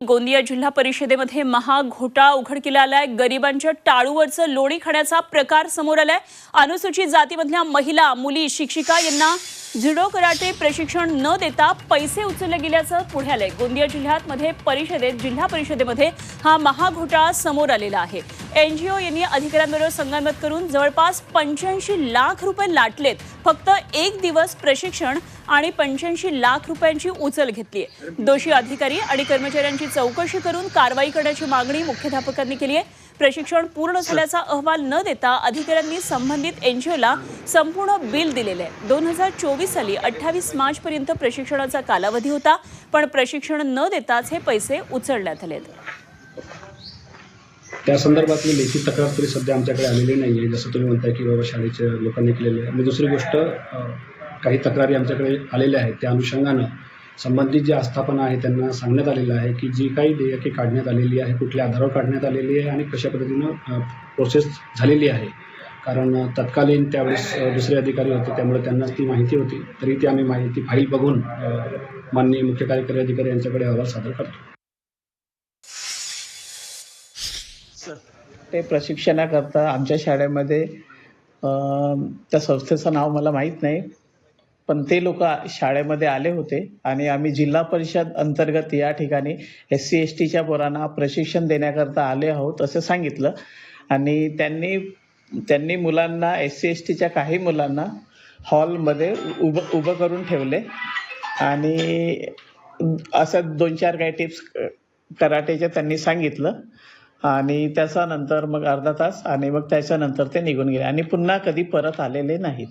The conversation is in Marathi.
गोंदिया जिल्हा परिषदेमध्ये महाघोटाळा उघडकीला आलाय. गरिबांच्या टाळूवरचं लोणी खाण्याचा प्रकार समोर आलाय. अनुसूचित जातीमधल्या महिला मुली शिक्षिका यांना जुडो कराटे प्रशिक्षण न देता पैसे उचलले गेल्याचं पुढे आलंय. गोंदिया जिल्ह्यात मध्ये परिषदेत जिल्हा परिषदेमध्ये हा महाघोटाळा समोर आलेला आहे. एनजीओ यांनी अधिकाऱ्यांबरोबर संगनमत करून जवळपास पंच्याऐंशी लाख रुपये लाटलेत. फक्त एक दिवस प्रशिक्षण आणि पंच्याऐंशी लाख रुपयांची उचल घेतली आहे दोषी अधिकारी आणि कर्मचाऱ्यांची चौकशी करून कारवाई करण्याची मागणी मुख्याध्यापकांनी केली आहे प्रशिक्षण पूर्ण झाल्याचा अहवाल न देता अधिकाऱ्यांनी संबंधित एनजीओला संपूर्ण बिल दिलेलं आहे. दोन हजार चोवीस साली अठ्ठावीस मार्चपर्यंत प्रशिक्षणाचा कालावधी होता पण प्रशिक्षण न देताच हे पैसे उचलण्यात आलेत. त्या संदर्भातली लेखी तक्रार तरी सध्या आमच्याकडे आलेली नाही आहे जसं तुम्ही म्हणताय की बाबा शाळेच्या लोकांनी केलेले आहे. आणि दुसरी गोष्ट काही तक्रारी आमच्याकडे आलेल्या आहेत. त्या अनुषंगानं संबंधित जे आस्थापना आहे त्यांना सांगण्यात आलेलं आहे की जी काही देयके काढण्यात आलेली आहे कुठल्या आधारावर काढण्यात आलेली आहे आणि कशा पद्धतीनं प्रोसेस झालेली आहे. कारण तत्कालीन त्यावेळेस दुसरे अधिकारी होते त्यामुळे त्यांना ती माहिती होती. तरी ती आम्ही माहिती फाईल बघून माननीय मुख्य कार्यकारी अधिकारी यांच्याकडे अहवाल सादर करतो. ते प्रशिक्षणाकरता आमच्या शाळेमध्ये त्या संस्थेचं नाव मला माहीत नाही पण ते लोक शाळेमध्ये आले होते आणि आम्ही जिल्हा परिषद अंतर्गत या ठिकाणी एस सी एस टीच्या पोरांना प्रशिक्षण देण्याकरता आले आहोत असं सांगितलं. आणि त्यांनी त्यांनी मुलांना एस सी एस टीच्या काही मुलांना हॉलमध्ये उभं उभं करून ठेवले. आणि असं दोन चार काही टिप्स कराटेच्या त्यांनी सांगितलं. आणि त्याच्यानंतर मग अर्धा तास आणि मग त्याच्यानंतर ते निघून गेले. आणि पुन्हा कधी परत आलेले नाहीत.